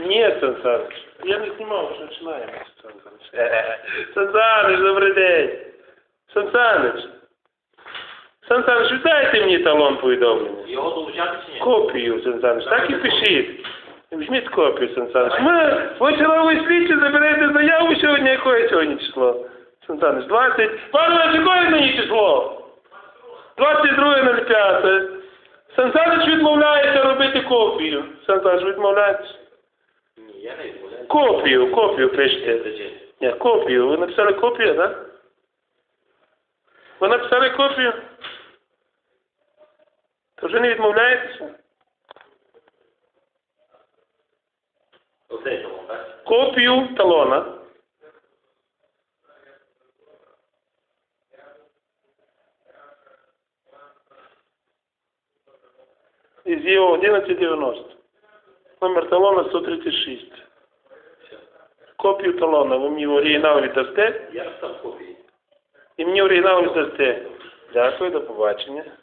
Ні, Сан Саныч. Я не знімав, вже починаємо, Сан Саныч. Сан Саныч, добрий день. Сан Саныч. Сан Саныч, віддайте мені талон повідомлення. Його долучати чи ні? Копію, Сан Саныч, так і пишіть. Візьміть копію, Сан Саныч. Ми, ви чолові слідчі заберете заяву сьогодні, яке сьогодні число? Сан Саныч, 20... Пане, якое нині число? 22.05. Сан Саныч відмовляється робити копію. Сан Саныч відмовляється. Копію, копію пишете. Зачем? Ні, копію. Ви написали копію, так? Да? Ви написали копію? То вже не відмовляєтеся? Копію талона. Із його 1190. Номер талона 136. Копію талона. Ви мені оригінал віддасте? Я став копію. І мені оригінал віддасте. Дякую, до побачення.